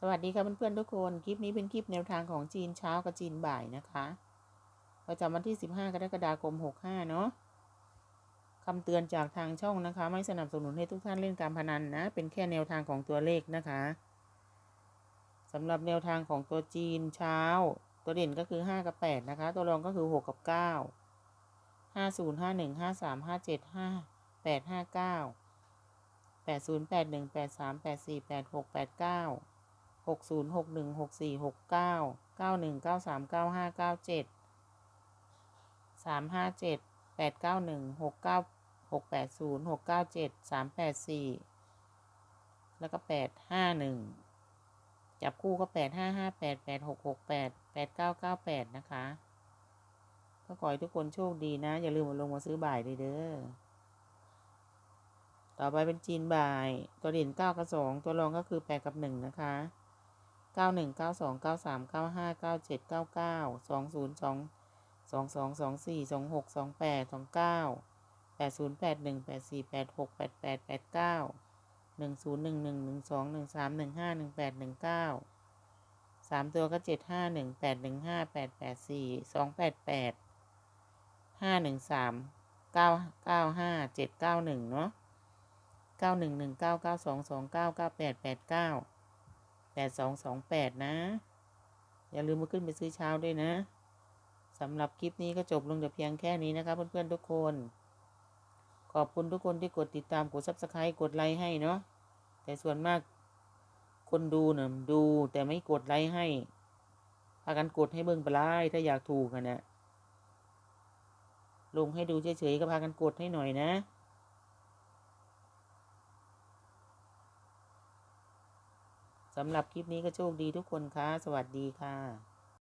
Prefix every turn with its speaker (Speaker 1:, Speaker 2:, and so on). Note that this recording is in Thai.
Speaker 1: สวัสดีค่ะเพื่อนๆทุกคน คลิปนี้เป็นคลิปแนวทางของจีนเช้ากับจีนบ่ายนะคะประจำวันที่ 15 กรกฎาคม 65 เนาะคำเตือนจากทางช่องนะคะ ไม่สนับสนุนให้ทุกท่านเล่นการพนันนะ เป็นแค่แนวทางของตัวเลขนะคะสำหรับแนวทางของตัวจีนเช้า ตัวเด่นก็คือ 5 กับ 8 นะคะ ตัวรองก็คือ 6 กับ 9 50 51 53 57 5 8 59 80 81 83 84 86 89 หกศูนย์หกหนึ่งหกสี่หกเก้าเก้าหนึ่งเก้าสามเก้าห้าเก้าเจ็ดสามห้าเจ็ดแปดเก้าหนึ่งหกเก้าหกแปดศูนย์หกเก้าเจ็ดสามแปดสี่แล้วก็แปดห้าหนึ่งจับคู่ก็แปดห้าห้าแปดแปดหกหกแปดแปดเก้าเก้าแปดนะคะ ก็ขอให้ทุกคนโชคดีนะ อย่าลืมมาลงมาซื้อบ่ายเลยเด้อต่อไปเป็นจีนบ่าย ตัวเด่นเก้ากับสองตัวรองก็คือแปดกับหนึ่งนะคะ เก้าหนึ่งเก้าสองเก้าสามเก้าห้าเก้าเจ็ดเก้าเก้าสองศูนย์สองสองสองสองสี่สองหกสองแปดสองเก้าแปดศูนย์แปดหนึ่งแปดสี่แปดหกแปดแปดแปดเก้าหนึ่งศูนย์หนึ่งหนึ่งหนึ่งสองหนึ่งสามหนึ่งห้าหนึ่งแปดหนึ่งเก้าสามตัวก็เจ็ดห้าหนึ่งแปดหนึ่งห้าแปดแปดสี่สองแปดแปดห้าหนึ่งสามเก้าเก้าห้าเจ็ดเก้าหนึ่งเนาะเก้าหนึ่งหนึ่งเก้าเก้าสองสองเก้าเก้าแปดแปดเก้า แปดสองสองแปดนะ อย่าลืมมาขึ้นไปซื้อเช้าด้วยนะสำหรับคลิปนี้ก็จบลงแต่เพียงแค่นี้นะคะเพื่อนๆทุกคน ขอบคุณทุกคนที่กดติดตามกดซับสไครต์กดไลค์ให้เนาะแต่ส่วนมากคนดูเนี่ยดูแต่ไม่กดไลค์ให้พากันกดให้เบิ่งไปไล่ถ้าอยากถูกกันนะลงให้ดูเฉยๆก็พากันกดให้หน่อยนะ สำหรับคลิปนี้ก็โชคดีทุกคนค่ะ สวัสดีค่ะ